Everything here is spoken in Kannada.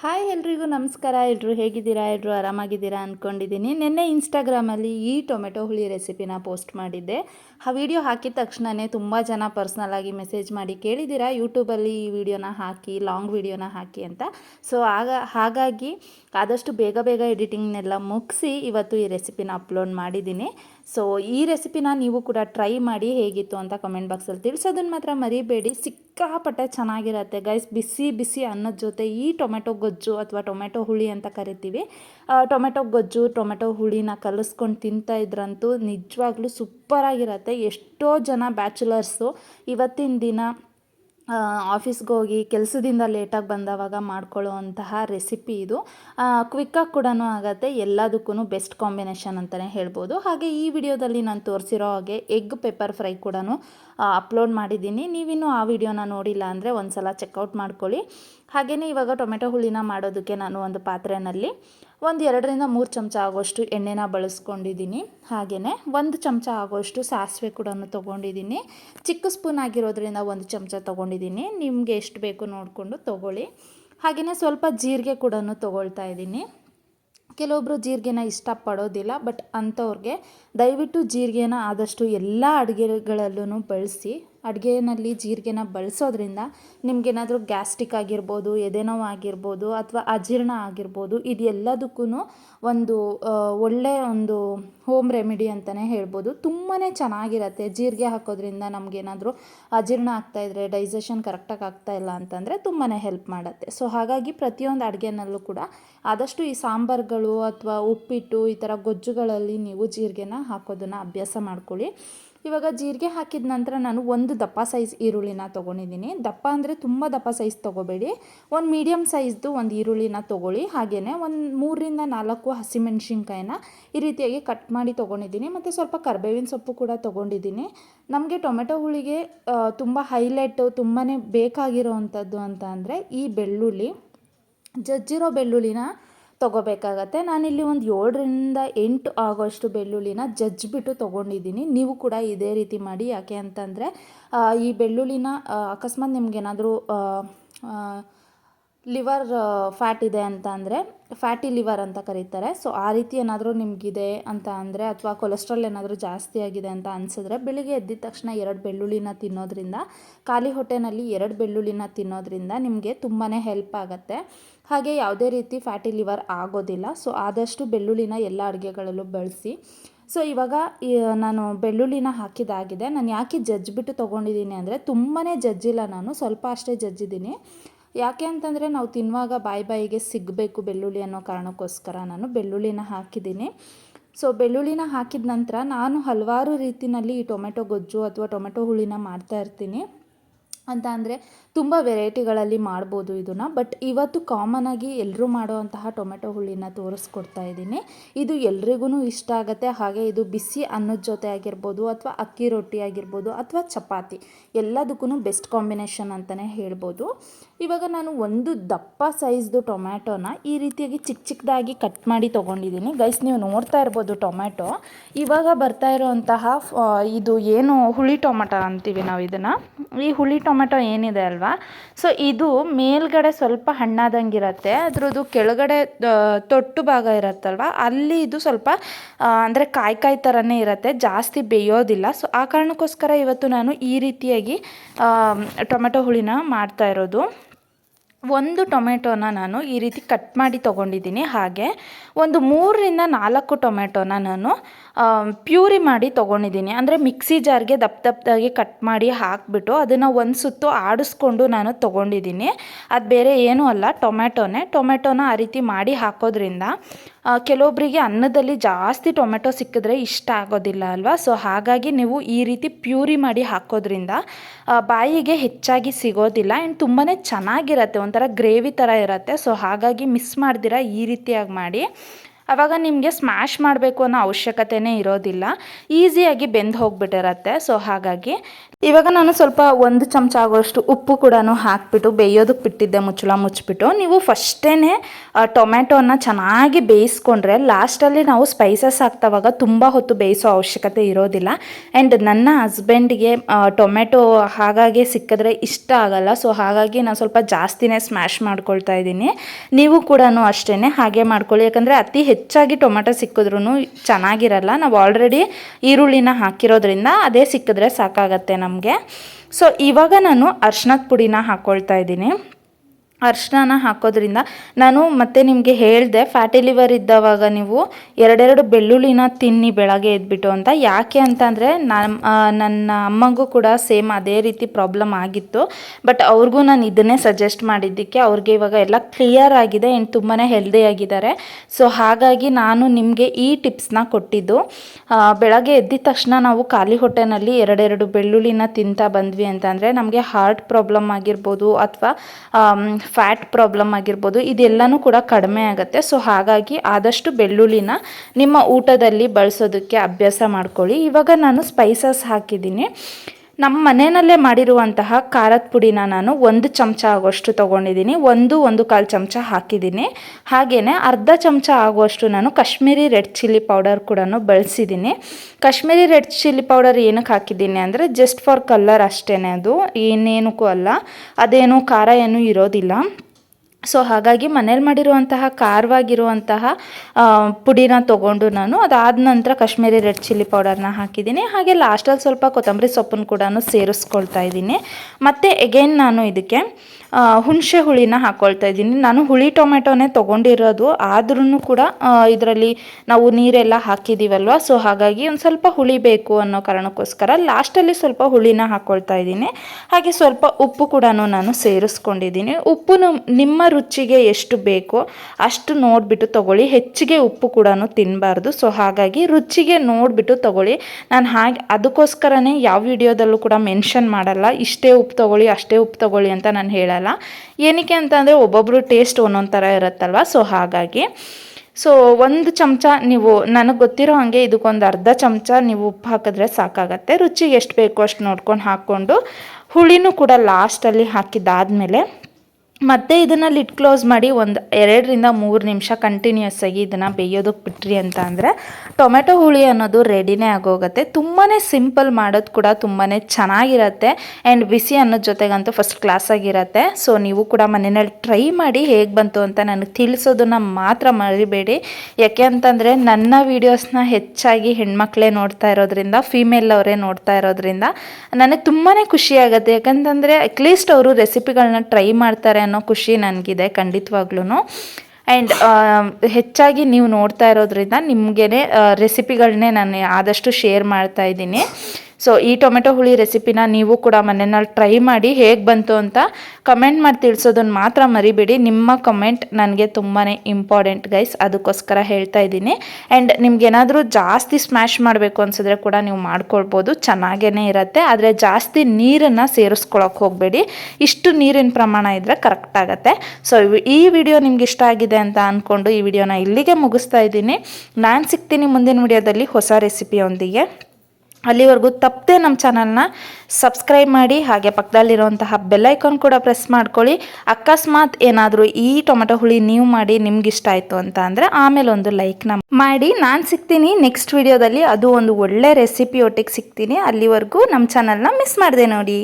ಹಾಯ್ ಎಲ್ರಿಗೂ ನಮಸ್ಕಾರ. ಎಲ್ಲರೂ ಹೇಗಿದ್ದೀರಾ? ಎಲ್ಲರೂ ಆರಾಮಾಗಿದ್ದೀರಾ ಅಂದ್ಕೊಂಡಿದ್ದೀನಿ ನಿನ್ನೆ ಇನ್ಸ್ಟಾಗ್ರಾಮಲ್ಲಿ ಈ ಟೊಮೆಟೊ ಹುಳಿ ರೆಸಿಪಿನ ಪೋಸ್ಟ್ ಮಾಡಿದ್ದೆ. ಆ ವಿಡಿಯೋ ಹಾಕಿದ ತಕ್ಷಣವೇ ತುಂಬ ಜನ ಪರ್ಸ್ನಲ್ ಆಗಿ ಮೆಸೇಜ್ ಮಾಡಿ ಕೇಳಿದ್ದೀರಾ? ಯೂಟ್ಯೂಬಲ್ಲಿ ಈ ವಿಡಿಯೋನ ಹಾಕಿ, ಲಾಂಗ್ ವಿಡಿಯೋನ ಹಾಕಿ ಅಂತ. ಸೊ ಆಗ, ಹಾಗಾಗಿ ಆದಷ್ಟು ಬೇಗ ಬೇಗ ಎಡಿಟಿಂಗ್ನೆಲ್ಲ ಮುಗಿಸಿ ಇವತ್ತು ಈ ರೆಸಿಪಿನ ಅಪ್ಲೋಡ್ ಮಾಡಿದ್ದೀನಿ. ಸೊ ಈ ರೆಸಿಪಿನ ನೀವು ಕೂಡ ಟ್ರೈ ಮಾಡಿ ಹೇಗಿತ್ತು ಅಂತ ಕಮೆಂಟ್ ಬಾಕ್ಸಲ್ಲಿ ತಿಳಿಸೋದನ್ನು ಮಾತ್ರ ಮರಿಬೇಡಿ. ಸಿಕ್ಕಾಪಟ್ಟೆ ಚೆನ್ನಾಗಿರತ್ತೆ. ಗೈಸ್ ಬಿಸಿ ಬಿಸಿ ಅನ್ನದ ಜೊತೆ ಈ ಟೊಮೆಟೊ ಗೊಜ್ಜು ಅಥವಾ ಟೊಮೆಟೊ ಹುಳಿ ಅಂತ ಕರಿತೀವಿ. ಟೊಮೆಟೊ ಗೊಜ್ಜು, ಟೊಮೆಟೊ ಹುಳಿನ ಕಲಿಸ್ಕೊಂಡು ತಿಂತಾ ಇದ್ರಂತೂ ನಿಜವಾಗ್ಲೂ ಸೂಪರಾಗಿರತ್ತೆ. ಎಷ್ಟೋ ಜನ ಬ್ಯಾಚುಲರ್ಸು ಇವತ್ತಿನ ದಿನ ಆಫೀಸ್ಗೆ ಹೋಗಿ ಕೆಲಸದಿಂದ ಲೇಟಾಗಿ ಬಂದವಾಗ ಮಾಡ್ಕೊಳ್ಳುವಂತಹ ರೆಸಿಪಿ ಇದು. ಕ್ವಿಕ್ಕಾಗಿ ಕೂಡ ಆಗುತ್ತೆ ಎಲ್ಲದಕ್ಕೂ ಬೆಸ್ಟ್ ಕಾಂಬಿನೇಷನ್ ಅಂತಲೇ ಹೇಳ್ಬೋದು. ಹಾಗೆ ಈ ವಿಡಿಯೋದಲ್ಲಿ ನಾನು ತೋರಿಸಿರೋ ಹಾಗೆ ಎಗ್ ಪೆಪ್ಪರ್ ಫ್ರೈ ಕೂಡ ಅಪ್ಲೋಡ್ ಮಾಡಿದ್ದೀನಿ. ನೀವಿನ್ನೂ ಆ ವಿಡಿಯೋನ ನೋಡಿಲ್ಲ ಅಂದರೆ ಒಂದು ಸಲ ಚೆಕ್ಔಟ್ ಮಾಡ್ಕೊಳ್ಳಿ. ಹಾಗೆಯೇ ಇವಾಗ ಟೊಮೆಟೊ ಹುಳಿನ ಮಾಡೋದಕ್ಕೆ ನಾನು ಒಂದು ಪಾತ್ರೆಯಲ್ಲಿ ಒಂದು ಎರಡರಿಂದ ಮೂರು ಚಮಚ ಆಗೋಷ್ಟು ಎಣ್ಣೆನ ಬಳಸ್ಕೊಂಡಿದ್ದೀನಿ. ಹಾಗೆಯೇ ಒಂದು ಚಮಚ ಆಗೋಷ್ಟು ಸಾಸಿವೆ ಕೂಡ ತೊಗೊಂಡಿದ್ದೀನಿ. ಚಿಕ್ಕ ಸ್ಪೂನ್ ಆಗಿರೋದ್ರಿಂದ ಒಂದು ಚಮಚ ತೊಗೊಂಡಿದ್ದೀನಿ. ನಿಮಗೆ ಎಷ್ಟು ಬೇಕು ನೋಡಿಕೊಂಡು ತೊಗೊಳ್ಳಿ. ಹಾಗೆಯೇ ಸ್ವಲ್ಪ ಜೀರಿಗೆ ಕೂಡ ತೊಗೊಳ್ತಾ ಇದ್ದೀನಿ. ಕೆಲವೊಬ್ಬರು ಜೀರಿಗೆನ ಇಷ್ಟಪಡೋದಿಲ್ಲ, ಬಟ್ ಅಂಥವ್ರಿಗೆ ದಯವಿಟ್ಟು ಜೀರಿಗೆನ ಆದಷ್ಟು ಎಲ್ಲ ಅಡುಗೆಗಳಲ್ಲೂ ಬಳಸಿ ಅಡುಗೆನಲ್ಲಿ ಜೀರಿಗೆನ ಬಳಸೋದ್ರಿಂದ ನಿಮಗೇನಾದರೂ ಗ್ಯಾಸ್ಟ್ರಿಕ್ ಆಗಿರ್ಬೋದು ಎದೆನೋವು ಆಗಿರ್ಬೋದು ಅಥವಾ ಅಜೀರ್ಣ ಆಗಿರ್ಬೋದು ಇದೆಲ್ಲದಕ್ಕೂ ಒಂದು ಒಳ್ಳೆಯ ಒಳ್ಳೆ ಒಂದು ಹೋಮ್ ರೆಮಿಡಿ ಅಂತಲೇ ಹೇಳ್ಬೋದು. ತುಂಬಾ ಚೆನ್ನಾಗಿರತ್ತೆ. ಜೀರಿಗೆ ಹಾಕೋದ್ರಿಂದ ನಮಗೇನಾದರೂ ಅಜೀರ್ಣ ಆಗ್ತಾಯಿದ್ರೆ ಡೈಜೆಷನ್ ಕರೆಕ್ಟಾಗಿ ಆಗ್ತಾ ಇಲ್ಲ ಅಂತಂದರೆ ತುಂಬಾ ಹೆಲ್ಪ್ ಮಾಡುತ್ತೆ. ಸೊ ಹಾಗಾಗಿ ಪ್ರತಿಯೊಂದು ಅಡುಗೆನಲ್ಲೂ ಕೂಡ ಆದಷ್ಟು ಈ ಸಾಂಬಾರುಗಳು ಅಥವಾ ಉಪ್ಪಿಟ್ಟು ಈ ಥರ ಗೊಜ್ಜುಗಳಲ್ಲಿ ನೀವು ಜೀರಿಗೆನ ಹಾಕೋದನ್ನು ಅಭ್ಯಾಸ ಮಾಡ್ಕೊಳ್ಳಿ. ಇವಾಗ ಜೀರಿಗೆ ಹಾಕಿದ ನಂತರ ನಾನು ಒಂದು ದಪ್ಪ ಸೈಜ್ ಈರುಳ್ಳಿನ ತೊಗೊಂಡಿದ್ದೀನಿ. ದಪ್ಪ ಅಂದರೆ ತುಂಬ ದಪ್ಪ ಸೈಜ್ ತೊಗೋಬೇಡಿ. ಒಂದು ಮೀಡಿಯಮ್ ಸೈಜ್ದು ಒಂದು ಈರುಳ್ಳಿನ ತೊಗೊಳ್ಳಿ. ಹಾಗೆಯೇ ಒಂದು ಮೂರರಿಂದ ನಾಲ್ಕು ಹಸಿಮೆಣ್ಸಿನ್ಕಾಯಿನ ಈ ರೀತಿಯಾಗಿ ಕಟ್ ಮಾಡಿ ತೊಗೊಂಡಿದ್ದೀನಿ. ಮತ್ತು ಸ್ವಲ್ಪ ಕರ್ಬೇವಿನ ಸೊಪ್ಪು ಕೂಡ ತೊಗೊಂಡಿದ್ದೀನಿ. ನಮಗೆ ಟೊಮೆಟೊ ಹುಳಿಗೆ ತುಂಬ ಹೈಲೈಟು ತುಂಬಾ ಬೇಕಾಗಿರೋವಂಥದ್ದು ಅಂತ ಅಂದರೆ ಈ ಬೆಳ್ಳುಳ್ಳಿ. ಜಜ್ಜಿರೋ ಬೆಳ್ಳುಳ್ಳಿನ ತೊಗೋಬೇಕಾಗತ್ತೆ. ನಾನಿಲ್ಲಿ ಒಂದು ಏಳರಿಂದ ಎಂಟು ಆಗೋಷ್ಟು ಬೆಳ್ಳುಳ್ಳಿನ ಜಜ್ಜಿಬಿಟ್ಟು ತೊಗೊಂಡಿದ್ದೀನಿ. ನೀವು ಕೂಡ ಇದೇ ರೀತಿ ಮಾಡಿ. ಯಾಕೆ ಅಂತಂದರೆ ಈ ಬೆಳ್ಳುಳ್ಳಿನ ಅಕಸ್ಮಾತ್ ನಿಮ್ಗೇನಾದರೂ ಲಿವರ್ ಫ್ಯಾಟ್ ಇದೆ ಅಂತ ಅಂದರೆ ಫ್ಯಾಟಿ ಲಿವರ್ ಅಂತ ಕರೀತಾರೆ. ಸೊ ಆ ರೀತಿ ಏನಾದರೂ ನಿಮಗಿದೆ ಅಂತ ಅಂದರೆ ಅಥವಾ ಕೊಲೆಸ್ಟ್ರಾಲ್ ಏನಾದರೂ ಜಾಸ್ತಿ ಆಗಿದೆ ಅಂತ ಅನಿಸಿದ್ರೆ ಬೆಳಿಗ್ಗೆ ಎದ್ದಿದ ತಕ್ಷಣ ಎರಡು ಬೆಳ್ಳುಳ್ಳಿನ ತಿನ್ನೋದ್ರಿಂದ, ಖಾಲಿ ಹೊಟ್ಟೆನಲ್ಲಿ ಎರಡು ಬೆಳ್ಳುಳ್ಳಿನ ತಿನ್ನೋದ್ರಿಂದ ನಿಮಗೆ ತುಂಬಾ ಹೆಲ್ಪ್ ಆಗುತ್ತೆ. ಹಾಗೆ ಯಾವುದೇ ರೀತಿ ಫ್ಯಾಟಿ ಲಿವರ್ ಆಗೋದಿಲ್ಲ. ಸೊ ಆದಷ್ಟು ಬೆಳ್ಳುಳ್ಳಿನ ಎಲ್ಲ ಅಡುಗೆಗಳಲ್ಲೂ ಬಳಸಿ. ಸೊ ಇವಾಗ ನಾನು ಬೆಳ್ಳುಳ್ಳಿನ ಹಾಕಿದಾಗಿದೆ ನಾನು ಯಾಕೆ ಜಜ್ಜಿಬಿಟ್ಟು ತೊಗೊಂಡಿದ್ದೀನಿ ಅಂದರೆ ತುಂಬಾ ಜಜ್ಜಿಲ್ಲ ನಾನು. ಸ್ವಲ್ಪ ಅಷ್ಟೇ ಜಜ್ಜಿದ್ದೀನಿ. ಯಾಕೆ ಅಂತಂದರೆ ನಾವು ತಿನ್ನುವಾಗ ಬಾಯಿ ಬಾಯಿಗೆ ಸಿಗಬೇಕು ಬೆಳ್ಳುಳ್ಳಿ ಅನ್ನೋ ಕಾರಣಕ್ಕೋಸ್ಕರ ನಾನು ಬೆಳ್ಳುಳ್ಳಿನ ಹಾಕಿದ್ದೀನಿ. ಸೊ ಬೆಳ್ಳುಳ್ಳಿನ ಹಾಕಿದ ನಂತರ ನಾನು ಹಲವಾರು ರೀತಿಯಲ್ಲಿ ಈ ಟೊಮೆಟೊ ಗೊಜ್ಜು ಅಥವಾ ಟೊಮೆಟೊ ಹುಳಿನ ಮಾಡ್ತಾ ಇರ್ತೀನಿ. ಅಂತ ಅಂದರೆ ತುಂಬ ವೆರೈಟಿಗಳಲ್ಲಿ ಮಾಡ್ಬೋದು ಇದನ್ನು. ಬಟ್ ಇವತ್ತು ಕಾಮನ್ ಆಗಿ ಎಲ್ಲರೂ ಮಾಡುವಂತಹ ಟೊಮೆಟೊ ಹುಳಿನ ತೋರಿಸ್ಕೊಡ್ತಾ ಇದ್ದೀನಿ. ಇದು ಎಲ್ರಿಗೂ ಇಷ್ಟ ಆಗುತ್ತೆ. ಹಾಗೆ ಇದು ಬಿಸಿ ಅನ್ನದ ಜೊತೆ ಆಗಿರ್ಬೋದು ಅಥವಾ ಅಕ್ಕಿ ರೊಟ್ಟಿ ಆಗಿರ್ಬೋದು ಅಥವಾ ಚಪಾತಿ. ಎಲ್ಲದಕ್ಕೂ ಬೆಸ್ಟ್ ಕಾಂಬಿನೇಷನ್ ಅಂತಲೇ ಹೇಳ್ಬೋದು. ಇವಾಗ ನಾನು ಒಂದು ದಪ್ಪ ಸೈಜ್ದು ಟೊಮ್ಯಾಟೊನ ಈ ರೀತಿಯಾಗಿ ಚಿಕ್ಕ ಚಿಕ್ಕದಾಗಿ ಕಟ್ ಮಾಡಿ ತೊಗೊಂಡಿದ್ದೀನಿ. ಗೈಸ್, ನೀವು ನೋಡ್ತಾ ಇರ್ಬೋದು ಟೊಮ್ಯಾಟೊ. ಇವಾಗ ಬರ್ತಾ ಇರೋವಂತಹ ಇದು ಏನು ಹುಳಿ ಟೊಮೆಟೊ ಅಂತೀವಿ ನಾವು ಇದನ್ನು ಈ ಹುಳಿ ಟೊಮೆಟೊ ಏನಿದೆ ಅಲ್ವಾ? ಸೊ ಇದು ಮೇಲ್ಗಡೆ ಸ್ವಲ್ಪ ಹಣ್ಣಾದಂಗಿರತ್ತೆ, ಅದರದ್ದು ಕೆಳಗಡೆ ತೊಟ್ಟು ಭಾಗ ಇರುತ್ತಲ್ವಾ? ಅಲ್ಲಿ ಇದು ಸ್ವಲ್ಪ ಅಂದರೆ ಕಾಯಿ ಕಾಯಿ ಥರನೇ ಇರುತ್ತೆ, ಜಾಸ್ತಿ ಬೇಯೋದಿಲ್ಲ. ಸೊ ಆ ಕಾರಣಕ್ಕೋಸ್ಕರ ಇವತ್ತು ನಾನು ಈ ರೀತಿಯಾಗಿ ಟೊಮೆಟೊ ಹುಳಿನ ಮಾಡ್ತಾ ಇರೋದು. ಒಂದು ಟೊಮೆಟೊನ ನಾನು ಈ ರೀತಿ ಕಟ್ ಮಾಡಿ ತೊಗೊಂಡಿದ್ದೀನಿ. ಹಾಗೆ ಒಂದು ಮೂರರಿಂದ ನಾಲ್ಕು ಟೊಮೆಟೊನ ನಾನು ಪ್ಯೂರಿ ಮಾಡಿ ತೊಗೊಂಡಿದ್ದೀನಿ. ಅಂದರೆ ಮಿಕ್ಸಿ ಜಾರ್ಗೆ ದಪ್ಪ ದಪ್ಪದಾಗಿ ಕಟ್ ಮಾಡಿ ಹಾಕಿಬಿಟ್ಟು ಅದನ್ನು ಒಂದು ಸುತ್ತು ಆಡಿಸ್ಕೊಂಡು ನಾನು ತೊಗೊಂಡಿದ್ದೀನಿ. ಅದು ಬೇರೆ ಏನೂ ಅಲ್ಲ, ಟೊಮೆಟೊನೇ. ಟೊಮೆಟೊನ ಆ ರೀತಿ ಮಾಡಿ ಹಾಕೋದ್ರಿಂದ ಕೆಲವೊಬ್ಬರಿಗೆ ಅನ್ನದಲ್ಲಿ ಜಾಸ್ತಿ ಟೊಮೆಟೊ ಸಿಕ್ಕಿದ್ರೆ ಇಷ್ಟ ಆಗೋದಿಲ್ಲ ಅಲ್ವಾ? ಸೊ ಹಾಗಾಗಿ ನೀವು ಈ ರೀತಿ ಪ್ಯೂರಿ ಮಾಡಿ ಹಾಕೋದ್ರಿಂದ ಬಾಯಿಗೆ ಹೆಚ್ಚಾಗಿ ಸಿಗೋದಿಲ್ಲ. ಆ್ಯಂಡ್ ತುಂಬಾ ಚೆನ್ನಾಗಿರತ್ತೆ, ಒಂಥರ ಗ್ರೇವಿ ಥರ ಇರುತ್ತೆ. ಸೊ ಹಾಗಾಗಿ ಮಿಸ್ ಮಾಡ್ದಿರ ಈ ರೀತಿಯಾಗಿ ಮಾಡಿ. ಆವಾಗ ನಿಮಗೆ ಸ್ಮ್ಯಾಶ್ ಮಾಡಬೇಕು ಅನ್ನೋ ಅವಶ್ಯಕತೆನೇ ಇರೋದಿಲ್ಲ. ಈಸಿಯಾಗಿ ಬೆಂದು ಹೋಗ್ಬಿಟ್ಟಿರತ್ತೆ. ಸೊ ಹಾಗಾಗಿ ಇವಾಗ ನಾನು ಸ್ವಲ್ಪ ಒಂದು ಚಮಚ ಆಗೋಷ್ಟು ಉಪ್ಪು ಕೂಡ ಹಾಕ್ಬಿಟ್ಟು ಬೇಯೋದಕ್ಕೆ ಬಿಟ್ಟಿದ್ದೆ, ಮುಚ್ಚಳ ಮುಚ್ಚಿಬಿಟ್ಟು. ನೀವು ಫಸ್ಟೇ ಟೊಮ್ಯಾಟೋನ ಚೆನ್ನಾಗಿ ಬೇಯಿಸ್ಕೊಂಡ್ರೆ ಲಾಸ್ಟಲ್ಲಿ ನಾವು ಸ್ಪೈಸಸ್ ಹಾಕ್ತವಾಗ ತುಂಬ ಹೊತ್ತು ಬೇಯಿಸೋ ಅವಶ್ಯಕತೆ ಇರೋದಿಲ್ಲ. ಆ್ಯಂಡ್ ನನ್ನ ಹಸ್ಬೆಂಡ್ಗೆ ಟೊಮೆಟೊ ಹಾಗಾಗಿ ಸಿಕ್ಕಿದ್ರೆ ಇಷ್ಟ ಆಗಲ್ಲ. ಸೊ ಹಾಗಾಗಿ ನಾನು ಸ್ವಲ್ಪ ಜಾಸ್ತಿನೇ ಸ್ಮ್ಯಾಶ್ ಮಾಡ್ಕೊಳ್ತಾ ಇದ್ದೀನಿ. ನೀವು ಕೂಡ ಅಷ್ಟೇ ಹಾಗೆ ಮಾಡ್ಕೊಳ್ಳಿ. ಯಾಕಂದರೆ ಅತಿ ಹೆಚ್ಚಾಗಿ ಟೊಮೆಟೊ ಸಿಕ್ಕಿದ್ರೂ ಚೆನ್ನಾಗಿರಲ್ಲ. ನಾವು ಆಲ್ರೆಡಿ ಈರುಳ್ಳಿನ ಹಾಕಿರೋದ್ರಿಂದ ಅದೇ ಸಿಕ್ಕಿದ್ರೆ ಸಾಕಾಗತ್ತೆ ನಮಗೆ. ಸೊ ಇವಾಗ ನಾನು ಅರ್ಶಿನದ ಪುಡಿನ ಹಾಕ್ಕೊಳ್ತಾ ಇದ್ದೀನಿ. ಅರ್ಶಿನ ಹಾಕೋದ್ರಿಂದ ನಾನು ಮತ್ತೆ ನಿಮಗೆ ಹೇಳಿದೆ ಫ್ಯಾಟಿ ಲಿವರ್ ಇದ್ದವಾಗ ನೀವು ಎರಡೆರಡು ಬೆಳ್ಳುಳ್ಳಿನ ತಿನ್ನಿ ಬೆಳಗ್ಗೆ ಎದ್ಬಿಟ್ಟು ಅಂತ. ಯಾಕೆ ಅಂತಂದರೆ ನಮ್ಮ ನನ್ನ ಅಮ್ಮಗೂ ಕೂಡ ಸೇಮ್ ಅದೇ ರೀತಿ ಪ್ರಾಬ್ಲಮ್ ಆಗಿತ್ತು. ಬಟ್ ಅವ್ರಿಗೂ ನಾನು ಇದನ್ನೇ ಸಜೆಸ್ಟ್ ಮಾಡಿದ್ದಕ್ಕೆ ಅವ್ರಿಗೆ ಇವಾಗ ಎಲ್ಲ ಕ್ಲಿಯರ್ ಆಗಿದೆ ಆ್ಯಂಡ್ ತುಂಬಾ ಹೆಲ್ದಿ ಆಗಿದ್ದಾರೆ. ಸೊ ಹಾಗಾಗಿ ನಾನು ನಿಮಗೆ ಈ ಟಿಪ್ಸ್ನ ಕೊಟ್ಟಿದ್ದು. ಬೆಳಗ್ಗೆ ಎದ್ದಿದ ತಕ್ಷಣ ನಾವು ಖಾಲಿ ಹೊಟ್ಟೆನಲ್ಲಿ ಎರಡೆರಡು ಬೆಳ್ಳುಳ್ಳಿನ ತಿಂತಾ ಬಂದ್ವಿ ಅಂತಂದರೆ ನಮಗೆ ಹಾರ್ಟ್ ಪ್ರಾಬ್ಲಮ್ ಆಗಿರ್ಬೋದು ಅಥವಾ ಫ್ಯಾಟ್ ಪ್ರಾಬ್ಲಮ್ ಆಗಿರ್ಬೋದು, ಇದೆಲ್ಲನೂ ಕೂಡ ಕಡಿಮೆ ಆಗುತ್ತೆ. ಸೊ ಹಾಗಾಗಿ ಆದಷ್ಟು ಬೆಳ್ಳುಳ್ಳಿನ ನಿಮ್ಮ ಊಟದಲ್ಲಿ ಬಳಸೋದಕ್ಕೆ ಅಭ್ಯಾಸ ಮಾಡ್ಕೊಳ್ಳಿ. ಇವಾಗ ನಾನು ಸ್ಪೈಸಸ್ ಹಾಕಿದ್ದೀನಿ. ನಮ್ಮ ಮನೆಯಲ್ಲೇ ಮಾಡಿರುವಂತಹ ಖಾರದ ಪುಡಿನ ನಾನು ಒಂದು ಚಮಚ ಆಗುವಷ್ಟು ತೊಗೊಂಡಿದ್ದೀನಿ. ಒಂದು ಒಂದು ಕಾಲು ಚಮಚ ಹಾಕಿದ್ದೀನಿ. ಹಾಗೆಯೇ ಅರ್ಧ ಚಮಚ ಆಗುವಷ್ಟು ನಾನು ಕಾಶ್ಮೀರಿ ರೆಡ್ ಚಿಲ್ಲಿ ಪೌಡರ್ ಕೂಡ ಬಳಸಿದ್ದೀನಿ. ಕಾಶ್ಮೀರಿ ರೆಡ್ ಚಿಲ್ಲಿ ಪೌಡರ್ ಏನಕ್ಕೆ ಹಾಕಿದ್ದೀನಿ ಅಂದರೆ ಜಸ್ಟ್ ಫಾರ್ ಕಲ್ಲರ್ ಅಷ್ಟೇ ಅದು ಏನೇನಕ್ಕೂ ಅಲ್ಲ. ಅದೇನು ಖಾರ ಏನೂ ಇರೋದಿಲ್ಲ. ಸೊ ಹಾಗಾಗಿ ಮನೇಲಿ ಮಾಡಿರುವಂತಹ ಖಾರವಾಗಿರುವಂತಹ ಪುಡಿನ ತೊಗೊಂಡು ನಾನು ಅದಾದ ನಂತರ ಕಾಶ್ಮೀರಿ ರೆಡ್ ಚಿಲ್ಲಿ ಪೌಡರ್ನ ಹಾಕಿದ್ದೀನಿ. ಹಾಗೆ ಲಾಸ್ಟಲ್ಲಿ ಸ್ವಲ್ಪ ಕೊತ್ತಂಬರಿ ಸೊಪ್ಪನ್ನು ಕೂಡ ಸೇರಿಸ್ಕೊಳ್ತಾ ಇದ್ದೀನಿ. ಮತ್ತು ಎಗೇನ್ ನಾನು ಇದಕ್ಕೆ ಹುಣಸೆ ಹುಳಿನ ಹಾಕ್ಕೊಳ್ತಾ ಇದ್ದೀನಿ. ನಾನು ಹುಳಿ ಟೊಮೆಟೊನೇ ತೊಗೊಂಡಿರೋದು. ಆದ್ರೂ ಕೂಡ ಇದರಲ್ಲಿ ನಾವು ನೀರೆಲ್ಲ ಹಾಕಿದ್ದೀವಲ್ವ ಸೊ, ಹಾಗಾಗಿ ಒಂದು ಸ್ವಲ್ಪ ಹುಳಿ ಬೇಕು ಅನ್ನೋ ಕಾರಣಕ್ಕೋಸ್ಕರ ಲಾಸ್ಟಲ್ಲಿ ಸ್ವಲ್ಪ ಹುಳಿನ ಹಾಕ್ಕೊಳ್ತಾ ಇದ್ದೀನಿ. ಹಾಗೆ ಸ್ವಲ್ಪ ಉಪ್ಪು ಕೂಡ ನಾನು ಸೇರಿಸ್ಕೊಂಡಿದ್ದೀನಿ. ಉಪ್ಪು ನಿಮ್ಮ ರುಚಿಗೆ ಎಷ್ಟು ಬೇಕೋ ಅಷ್ಟು ನೋಡಿಬಿಟ್ಟು ತಗೊಳ್ಳಿ. ಹೆಚ್ಚಿಗೆ ಉಪ್ಪು ಕೂಡ ತಿನ್ನಬಾರ್ದು ಸೊ, ಹಾಗಾಗಿ ರುಚಿಗೆ ನೋಡಿಬಿಟ್ಟು ತೊಗೊಳ್ಳಿ. ನಾನು ಹಾಗೆ ಅದಕ್ಕೋಸ್ಕರನೇ ಯಾವ ವಿಡಿಯೋದಲ್ಲೂ ಕೂಡ ಮೆನ್ಷನ್ ಮಾಡಲ್ಲ. ಇಷ್ಟೇ ಉಪ್ಪು ತಗೊಳ್ಳಿ, ಅಷ್ಟೇ ಉಪ್ಪು ತೊಗೊಳ್ಳಿ ಅಂತ ನಾನು ಹೇಳಲ್ಲ ಏನಕ್ಕೆ ಅಂತಂದರೆ ಒಬ್ಬೊಬ್ಬರು ಟೇಸ್ಟ್ ಒಂದೊಂದು ಥರ ಇರುತ್ತಲ್ವ? ಸೊ ಹಾಗಾಗಿ. ಸೊ ಒಂದು ಚಮಚ ನೀವು, ನನಗೆ ಗೊತ್ತಿರೋ ಹಾಗೆ ಇದಕ್ಕೊಂದು ಅರ್ಧ ಚಮಚ ನೀವು ಉಪ್ಪು ಹಾಕಿದ್ರೆ ಸಾಕಾಗತ್ತೆ. ರುಚಿಗೆ ಎಷ್ಟು ಬೇಕೋ ಅಷ್ಟು ನೋಡ್ಕೊಂಡು ಹಾಕ್ಕೊಂಡು, ಹುಳಿನೂ ಕೂಡ ಲಾಸ್ಟಲ್ಲಿ ಹಾಕಿದ್ದಾದಮೇಲೆ ಮತ್ತೆ ಇದನ್ನು ಲಿಡ್ ಕ್ಲೋಸ್ ಮಾಡಿ ಒಂದು ಎರಡರಿಂದ ಮೂರು ನಿಮಿಷ ಕಂಟಿನ್ಯೂಸ್ ಆಗಿ ಇದನ್ನು ಬೇಯೋದಕ್ಕೆ ಬಿಟ್ರಿ ಅಂತ ಅಂದರೆ ಟೊಮೆಟೊ ಹುಳಿ ಅನ್ನೋದು ರೆಡಿನೇ ಆಗೋಗುತ್ತೆ. ತುಂಬಾ ಸಿಂಪಲ್ ಮಾಡೋದು ಕೂಡ ತುಂಬಾ ಚೆನ್ನಾಗಿರತ್ತೆ ಆ್ಯಂಡ್ ಬಿಸಿ ಅನ್ನೋದ್ ಜೊತೆಗಂತೂ ಫಸ್ಟ್ ಕ್ಲಾಸ್ ಆಗಿರತ್ತೆ. ಸೊ ನೀವು ಕೂಡ ಮನೆಯಲ್ಲಿ ಟ್ರೈ ಮಾಡಿ ಹೇಗೆ ಬಂತು ಅಂತ ನನಗೆ ತಿಳಿಸೋದನ್ನು ಮಾತ್ರ ಮರಿಬೇಡಿ. ಯಾಕೆ ಅಂತಂದರೆ ನನ್ನ ವೀಡಿಯೋಸ್ನ ಹೆಚ್ಚಾಗಿ ಹೆಣ್ಮಕ್ಳೇ ನೋಡ್ತಾ ಇರೋದ್ರಿಂದ ಫೀಮೇಲ್ ಅವರೇ ನೋಡ್ತಾ ಇರೋದ್ರಿಂದ ನನಗೆ ತುಂಬಾ ಖುಷಿ ಆಗುತ್ತೆ. ಯಾಕಂತಂದರೆ ಅಟ್ಲೀಸ್ಟ್ ಅವರು ರೆಸಿಪಿಗಳನ್ನ ಟ್ರೈ ಮಾಡ್ತಾರೆ ಅನ್ನೋ ಖುಷಿ ನನಗಿದೆ ಖಂಡಿತವಾಗ್ಲೂ ಆ್ಯಂಡ್ ಹೆಚ್ಚಾಗಿ ನೀವು ನೋಡ್ತಾ ಇರೋದ್ರಿಂದ ನಿಮಗೇ ರೆಸಿಪಿಗಳನ್ನೇ ನಾನು ಆದಷ್ಟು ಶೇರ್ ಮಾಡ್ತಾ ಇದ್ದೀನಿ. ಸೊ ಈ ಟೊಮೆಟೊ ಹುಳಿ ರೆಸಿಪಿನ ನೀವು ಕೂಡ ಮನೆಯಲ್ಲಿ ಟ್ರೈ ಮಾಡಿ ಹೇಗೆ ಬಂತು ಅಂತ ಕಮೆಂಟ್ ಮಾಡಿ ತಿಳಿಸೋದನ್ನು ಮಾತ್ರ ಮರಿಬೇಡಿ. ನಿಮ್ಮ ಕಮೆಂಟ್ ನನಗೆ ತುಂಬಾ ಇಂಪಾರ್ಟೆಂಟ್ ಗೈಸ್ ಅದಕ್ಕೋಸ್ಕರ ಹೇಳ್ತಾ ಇದ್ದೀನಿ. ಆ್ಯಂಡ್ ನಿಮ್ಗೇನಾದರೂ ಜಾಸ್ತಿ ಸ್ಮ್ಯಾಶ್ ಮಾಡಬೇಕು ಅನ್ಸಿದ್ರೆ ಕೂಡ ನೀವು ಮಾಡ್ಕೊಳ್ಬೋದು. ಚೆನ್ನಾಗೇ ಇರುತ್ತೆ. ಆದರೆ ಜಾಸ್ತಿ ನೀರನ್ನು ಸೇರಿಸ್ಕೊಳಕ್ಕೆ ಹೋಗಬೇಡಿ. ಇಷ್ಟು ನೀರಿನ ಪ್ರಮಾಣ ಇದ್ದರೆ ಕರೆಕ್ಟ್ ಆಗುತ್ತೆ. ಸೊ ಈ ವಿಡಿಯೋ ನಿಮ್ಗೆ ಇಷ್ಟ ಆಗಿದೆ ಅಂತ ಅಂದ್ಕೊಂಡು ಈ ವಿಡಿಯೋನ ಇಲ್ಲಿಗೆ ಮುಗಿಸ್ತಾ ಇದ್ದೀನಿ. ನಾನು ಸಿಗ್ತೀನಿ ಮುಂದಿನ ವಿಡಿಯೋದಲ್ಲಿ ಹೊಸ ರೆಸಿಪಿಯೊಂದಿಗೆ ಅಲ್ಲಿವರೆಗೂ ತಪ್ಪದೆ ನಮ್ಮ ಚಾನಲ್ನ ಸಬ್ಸ್ಕ್ರೈಬ್ ಮಾಡಿ, ಹಾಗೆ ಪಕ್ಕದಲ್ಲಿರುವಂತಹ ಬೆಲ್ಲೈಕಾನ್ ಕೂಡ ಪ್ರೆಸ್ ಮಾಡ್ಕೊಳ್ಳಿ. ಅಕಸ್ಮಾತ್ ಏನಾದರೂ ಈ ಟೊಮೆಟೊ ಹುಳಿ ನೀವು ಮಾಡಿ ನಿಮ್ಗೆ ಇಷ್ಟ ಆಯಿತು ಅಂತ ಅಂದರೆ ಆಮೇಲೆ ಒಂದು ಲೈಕ್ನ ಮಾಡಿ. ನಾನು ಸಿಗ್ತೀನಿ ನೆಕ್ಸ್ಟ್ ವಿಡಿಯೋದಲ್ಲಿ ಅದು ಒಂದು ಒಳ್ಳೆ ರೆಸಿಪಿ ಒಟ್ಟಿಗೆ ಸಿಗ್ತೀನಿ. ಅಲ್ಲಿವರೆಗೂ ನಮ್ಮ ಚಾನಲ್ನ ಮಿಸ್ ಮಾಡಿದೆ ನೋಡಿ.